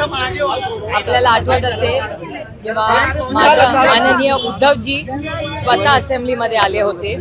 आपल्याला आठवत असेल जेव्हा माझ्या माननीय उद्धवजी स्वतः असेंब्लीमध्ये आले होते.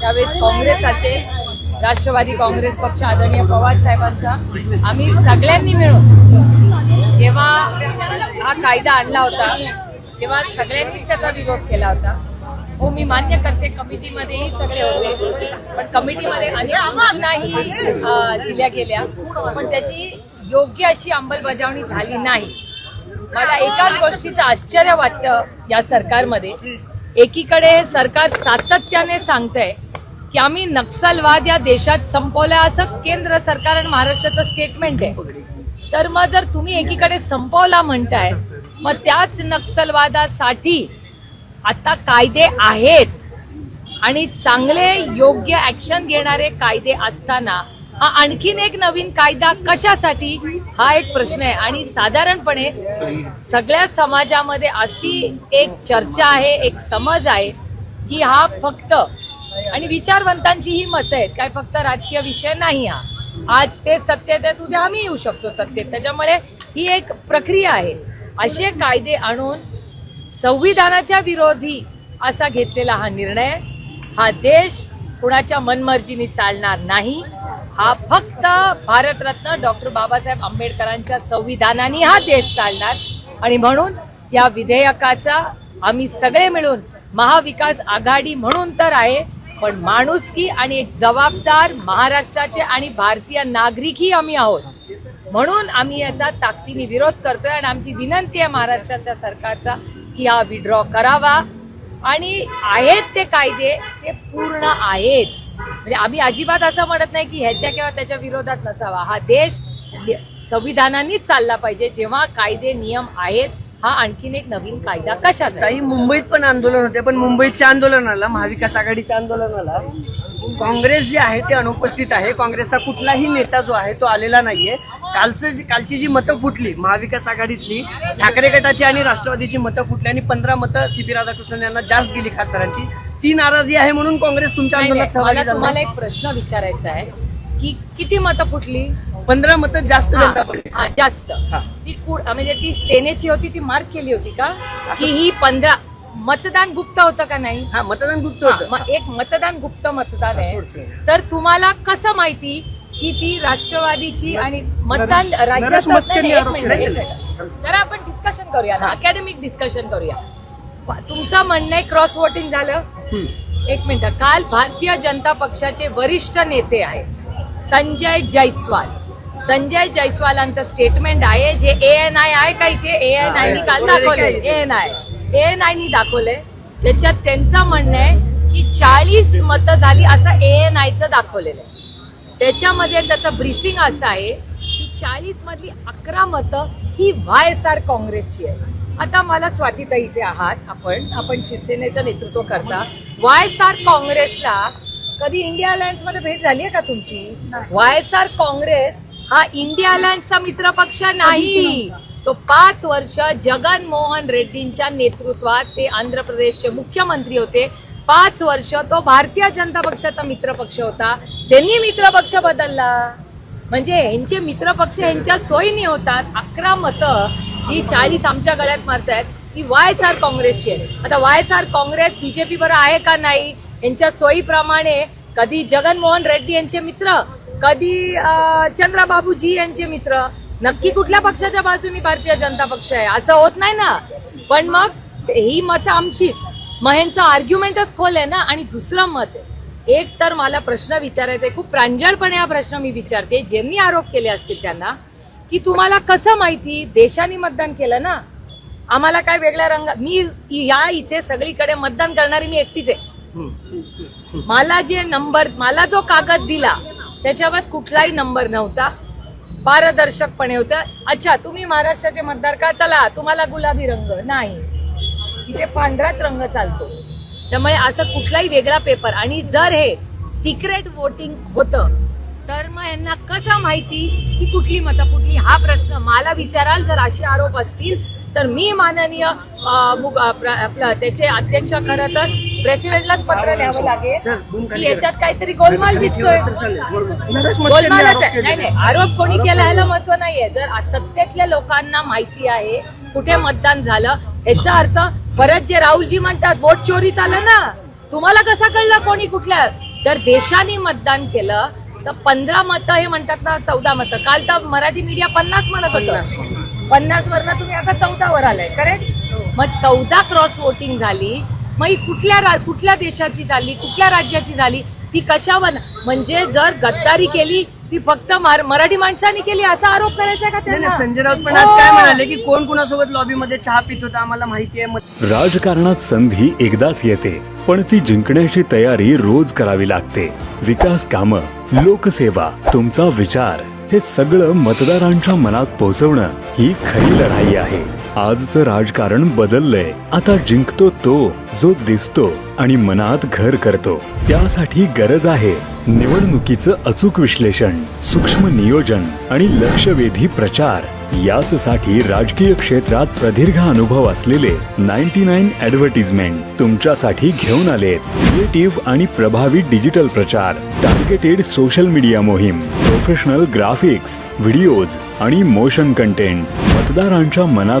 त्यावेळेस काँग्रेस असेल राष्ट्रवादी काँग्रेस पक्ष आदरणीय पवार साहेबांचा आम्ही सगळ्यांनी मिळून जेव्हा हा कायदा आणला होता तेव्हा सगळ्यांनीच त्याचा विरोध केला होता. हो मी मान्य करते कमिटीमध्येही सगळे होते पण कमिटीमध्ये अनेक सूचनाही दिल्या गेल्या. पण त्याची योग्य अशी अंमलबजावणी झाली नाही. मला एकाच गोष्टीचं आश्चर्य वाटतं या सरकारमध्ये. एकीकडे हे सरकार सातत्याने सांगतंय की आम्ही नक्षलवाद या देशात संपवला असं केंद्र सरकार आणि महाराष्ट्राचं स्टेटमेंट आहे. तर मग जर तुम्ही एकीकडे संपवला म्हणताय मग त्याच नक्षलवादासाठी आता कायदे आहेत. आणि चांगले योग्य ऍक्शन घेणारे कायदे असताना हा आणखीन एक नवीन कायदा कशासाठी? हा एक प्रश्न आहे. आणि साधारणपणे सगळ्या समाजामध्ये अशी एक चर्चा आहे एक समज आहे की हा फक्त आणि विचारवंतांची ही मतं आहेत काय फक्त राजकीय विषय नाही हा. आज ते सत्तेत आहेत उद्या आम्ही येऊ शकतो सत्तेत त्याच्यामुळे ही एक प्रक्रिया आहे. असे कायदे आणून संविधानाच्या विरोधी असा घेतलेला हा निर्णय हा देश कुणाच्या मनमर्जीने चालणार नाही हा फक्त भारतरत्न डॉक्टर बाबासाहेब आंबेडकरांच्या संविधानाने हा देश चालणार. आणि म्हणून या विधेयकाचा आम्ही सगळे मिळून महाविकास आघाडी म्हणून तर आहे पण माणुसकी आणि एक जबाबदार महाराष्ट्राचे आणि भारतीय नागरिकही आम्ही आहोत. म्हणून आम्ही याचा ताकदीने विरोध करतोय आणि आमची विनंती आहे महाराष्ट्राच्या सरकारचा की हा विड्रॉ करावा. आणि आहेत ते कायदे ते पूर्ण आहेत. म्हणजे आम्ही अजिबात असं म्हणत नाही की ह्याच्या किंवा त्याच्या विरोधात नसावा. हा देश संविधानानेच चालला पाहिजे. जेव्हा कायदे नियम आहेत हा आणखीन एक नवीन कायदा कशा काही मुंबईत पण आंदोलन होते पण मुंबईच्या आंदोलनाला महाविकास आघाडीच्या आंदोलनाला काँग्रेस जे आहे ते अनुपस्थित आहे. काँग्रेसचा कुठलाही नेता जो आहे तो आलेला नाहीये. कालचं जी- कालची जी मतं फुटली महाविकास आघाडीतली ठाकरे गटाची आणि राष्ट्रवादीची मतं फुटली आणि पंधरा मतं सी पी राधाकृष्णन यांना जास्त गेली खासदारांची. ती नाराजी आहे म्हणून काँग्रेस तुमच्या नाही, आंदोलनात नाही, मला सहभागी तुम्हाला एक प्रश्न विचारायचा आहे. की किती मतं फुटली? पंधरा मतं जास्त जनता पडली हा, जास्त. हा. ती कु- म्हणजे ती सेनेची होती ती मार्क केली होती का? असं- की ही पंधरा मतदान गुप्त होतं का नाही? हा मतदान गुप्त हा, होतं. मग एक मतदान गुप्त मतदान आहे. सोड, सोड. तर तुम्हाला कसं माहिती की ती राष्ट्रवादीची आणि मतदान नरेश राज्याचं मस्के नाही, यांनी नाही, एक आरोप मिनिट केले. एक मिनिट. जरा आपण डिस्कशन करूया ना. अकॅडमिक डिस्कशन करूया. तुमचं म्हणणं आहे क्रॉस वोटिंग झालं. एक मिनिट. काल भारतीय जनता पक्षाचे वरिष्ठ नेते आहेत. संजय जयस्वाल संजय जयस्वालांचं स्टेटमेंट आहे जे ए एन आय आहे का इथे? ए एन आय काल दाखवले A N I A N I दाखवले ज्याच्यात त्यांचं म्हणणं आहे की चाळीस मतं झाली असं ए एन आयचं दाखवलेलं आहे. त्याच्यामध्ये त्याचं ब्रीफिंग असं आहे की चाळीस मधली अकरा मतं ही वाय एस आर काँग्रेसची आहे आता मला स्वातीताई इथे आहात. आपण आपण शिवसेनेचं नेतृत्व करता. वाय एस आर काँग्रेसला कधी इंडिया अलायन्समध्ये भेट झाली आहे का तुमची? वाय एस आर काँग्रेस हा इंडिया अलायन्सचा मित्र पक्ष नाही. तो पाच वर्ष जगन मोहन रेड्डींच्या नेतृत्वात ते आंध्र प्रदेशचे मुख्यमंत्री होते. पाच वर्ष तो भारतीय जनता पक्षाचा मित्र पक्ष होता. त्यांनी मित्र पक्ष बदलला. म्हणजे ह्यांचे मित्र पक्ष ह्यांच्या सोयीने होतात. अकरा मतं जी चाळीस आमच्या गळ्यात मारतायत ती वाय एस आर काँग्रेसची आहे. आता Y S R Congress BJP बरोबर आहे का नाही यांच्या सोयीप्रमाणे कधी जगनमोहन रेड्डी यांचे मित्र कधी चंद्राबाबूजी यांचे मित्र नक्की कुठल्या पक्षाच्या बाजूनी भारतीय जनता पक्ष आहे असं होत नाही ना. पण मग ही मतं आमचीच. मग ह्यांचं आर्ग्युमेंटच खोल आहे ना आणि दुसरं मत आहे. एक तर मला प्रश्न विचारायचा आहे खूप प्रांजळपणे हा प्रश्न मी विचारते ज्यांनी आरोप केले असतील त्यांना की तुम्हाला कसं माहिती? देशाने मतदान केलं ना? आम्हाला काय वेगळ्या रंग मी या इथे सगळीकडे मतदान करणारी मी एकटीच आहे. मला जे नंबर मला जो कागद दिला त्याच्यावर कुठलाही नंबर नव्हता. पारदर्शकपणे होतं. अच्छा तुम्ही महाराष्ट्राचे मतदार का? चला तुम्हाला गुलाबी रंग. नाही. इथे पांढराच रंग चालतो. त्यामुळे असं कुठलाही वेगळा पेपर आणि जर हे सिक्रेट वोटिंग होतं तर मग यांना कसं माहिती? की कुठली मतं कुठली? हा प्रश्न मला विचाराल जर असे आरोप असतील तर मी माननीय आपलं त्याचे अध्यक्ष खरं तर प्रेसिडेंटलाच पत्र लिहावं लागेल. की याच्यात काहीतरी गोलमाल दिसतोय. गोलमालच आहे. नाही नाही आरोप कोणी केला. ह्याला महत्त्व नाहीये. जर सत्तेतल्या लोकांना माहिती आहे कुठे मतदान झालं याचा अर्थ परत जे राहुलजी म्हणतात वोट चोरी चाललं ना. तुम्हाला कसं कळलं कोणी कुठल्या? जर देशाने मतदान केलं तर पंधरा मतं हे म्हणतात ना चौदा मतं. काल तर मराठी मीडिया पन्नास म्हणत. होतं. पन्नास वरनं तुम्ही आता चौदावर आलाय करेक्ट मग चौदा क्रॉस वोटिंग झाली मग ही कुठल्या कुठल्या देशाची झाली कुठल्या राज्याची झाली ती कशावर? म्हणजे जर गद्दारी केली ती फक्त मार- मराठी माणसाने केली असा आरोप करायचा का त्यांना नाही, संजय राऊत पण आज काय म्हणाले की कोण कुणासोबत लॉबीमध्ये चहा पित होता आम्हाला माहिती आहे मग राजकारणात संधी एकदाच येते. पण ती जिंकण्याची तयारी रोज करावी लागते. विकास कामं लोकसेवा तुमचा विचार हे सगळं मतदारांच्या मनात पोहोचवणं ही खरी लढाई आहे. आजचं राजकारण बदललंय. आता जिंकतो तो जो दिसतो आणि मनात घर करतो. त्यासाठी गरज आहे निवडणुकीचं अचूक विश्लेषण सूक्ष्म नियोजन आणि लक्षवेधी प्रचार. याच साठी राजकीय क्षेत्रात प्रदीर्घ अनुभव असलेले नाईन्टी नाईन ऍडव्हर्टिजमेंट तुमच्यासाठी घेऊन आले क्रिएटिव्ह आणि प्रभावी डिजिटल प्रचार टार्गेटेड सोशल मीडिया मोहीम प्रोफेशनल ग्राफिक्स व्हिडिओज आणि मोशन कंटेंट. मतदारांच्या मनात